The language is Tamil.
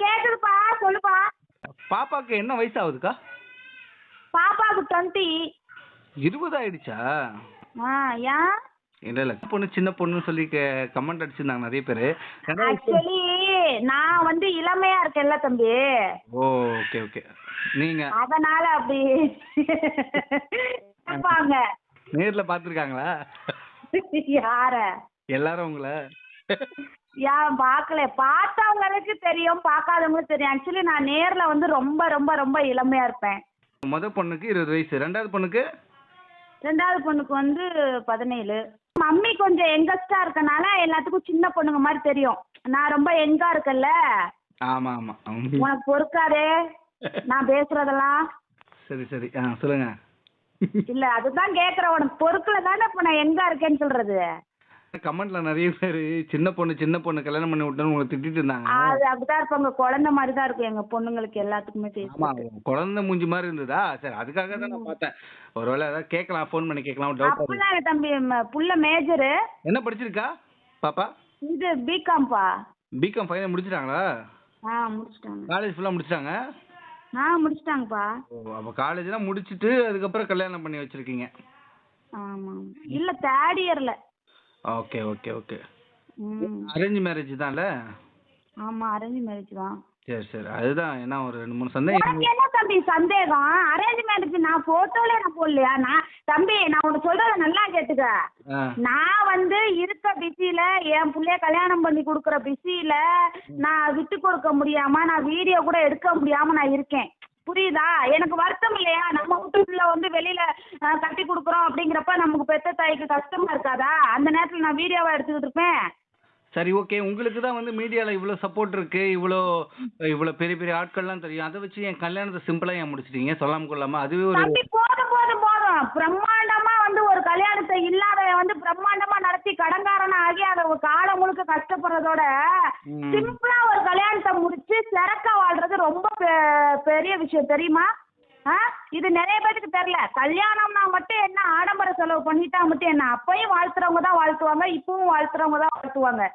கேக்குதுப்பா சொல்லுப்பா. பாப்பாக்கு என்ன வயசு ஆகுதுக்கா பாப்பாவுக்கு டுவெண்ட்டி இருபது ஆயிடுச்சா ஆ ஏன்? இல்ல இல்ல. பொண்ணு சின்ன பொண்ணுன்னு சொல்லி கமெண்ட் அடிச்சிருந்தாங்க நிறைய பேரு. ஆக்சுவலி நான் வந்து இளமையா இருக்கேன்ல தம்பி. ஓ ஓகே ஓகே நீங்க? அதனால அப்படி. கேட்பாங்க நேர்ல பாத்துருக்காங்களா? யார? எல்லாரும் உங்களை? யான் பார்க்கல? பார்த்தவங்களுக்கு தெரியும் பார்க்காதவங்களுக்கு தெரியும். ஆக்சுவலி நான் நேர்ல வந்து ரொம்ப ரொம்ப ரொம்ப இளமையா இருப்பேன். முத பொண்ணுக்கு இருபது வயசு. ரெண்டாவது பொண்ணுக்கு? ரெண்டாவது பொண்ணுக்கு வந்து பதினேழு. மம்மி கொஞ்சம் யங்கஸ்டா இருக்கனால எல்லாத்துக்கும் சின்ன பொண்ணுங்க மாதிரி தெரியும். நான் ரொம்ப யங்கா இருக்கேன்ல. ஆமா ஆமா. உனக்கு பொறுக்காதே. நான் பேசுறதெல்லாம். சரி சரி. ஆ சொல்லுங்க. இல்ல அதுதான் கேக்குறேன். உனக்கு பொறுக்கல தானே இப்ப நான் எங்க இருக்கேன்னு சொல்றது? கமெண்ட்ல நிறைய பேர் சின்ன பொண்ணு சின்ன பொண்ணு கல்யாணம் பண்ணி விட்டோன்னு உங்களை திட்டிட்டு இருந்தாங்க. அது அப்படிதான் இருப்பாங்க. குழந்தை மாதிரி தான் இருக்கும் எங்க பொண்ணுங்களுக்கு எல்லாத்துக்குமே ஆமா குழந்தை மூஞ்சி மாதிரி இருந்ததா? சரி அதுக்காக தான் நான் பார்த்தேன். ஒருவேளை ஏதாவது கேட்கலாம் ஃபோன் பண்ணி கேட்கலாம் டவுட் அப்படிலாம் தம்பி. புள்ள மேஜரு என்ன படிச்சிருக்கா பாப்பா? இது பிகாம்பா பிகாம் ஃபைனல் முடிச்சிட்டாங்களா? ஆ முடிச்சிட்டாங்க. காலேஜ் ஃபுல்லாக முடிச்சிட்டாங்க? ஆ முடிச்சிட்டாங்கப்பா. அப்போ காலேஜ்லாம் முடிச்சிட்டு அதுக்கப்புறம் கல்யாணம் பண்ணி வச்சிருக்கீங்க. ஆமா இல்ல தேர்ட் இயர்ல okay okay okay. Arrange marriage தான்ல? ஆமா அரேஞ்ச் மேரேஜ் தான். சரி சரி. அதுதான் என்ன ஒரு ரெண்டு மூணு சந்தேகம். என்ன தம்பி சந்தேகம்? அரேஞ்ச் மேரேஜ் நான் போட்டோல நான் போடலையா? நான் தம்பி நான் உனக்கு சொல்றத நல்லா கேட்டுக்க. நான் வந்து இருக்க பிஸியில என் புள்ளைய கல்யாணம் பண்ணி கொடுக்குற பிஸியில நான் விட்டு கொடுக்க முடியாம நான் வீடியோ கூட எடுக்க முடியாம நான் இருக்கேன். புரியுதா? எனக்கு வருத்தம் இல்லையா? நம்ம வீட்டுக்குள்ள வந்து வெளியில கட்டி கொடுக்குறோம் அப்படிங்கிறப்ப நமக்கு பெத்த தாய்க்கு கஷ்டமா இருக்காதா? அந்த நேரத்துல நான் வீடியோவா எடுத்துக்கிட்டு இருப்பேன். சரி ஓகே. உங்களுக்கு தான் வந்து மீடியாவில் இவ்வளோ சப்போர்ட் இருக்கு இவ்வளோ இவ்வளோ பெரிய பெரிய ஆட்கள்லாம் தெரியும். அதை வச்சு என் கல்யாணத்தை சிம்பிளாக ஏன் முடிச்சிட்டீங்க? சொல்லாம கொள்ளாம. அதுவே ஒரு போதும் போதும் போதும். பிரம்மாண்டமா வந்து ஒரு கல்யாணத்தை இல்லாத வந்து பிரம்மாண்டமா நடத்தி கடன்காரனா ஆகி அதை காலம் முழுக்க கஷ்டப்படுறதோட. சிம்பிளா ஒரு கல்யாணத்தை முடிச்சு சிறக்கா வாழ்றது ரொம்ப பெ- பெரிய விஷயம் தெரியுமா? ஆ? இது நிறைய பேருக்கு தெரியல. கல்யாணம்னா மட்டும் என்ன ஆடம்பர செலவு பண்ணிட்டா மட்டும் என்ன? அப்பயும் வாழ்த்துறவங்க தான் வாழ்த்துவாங்க இப்பவும் வாழ்த்துறவங்க தான் வாழ்த்துவாங்க.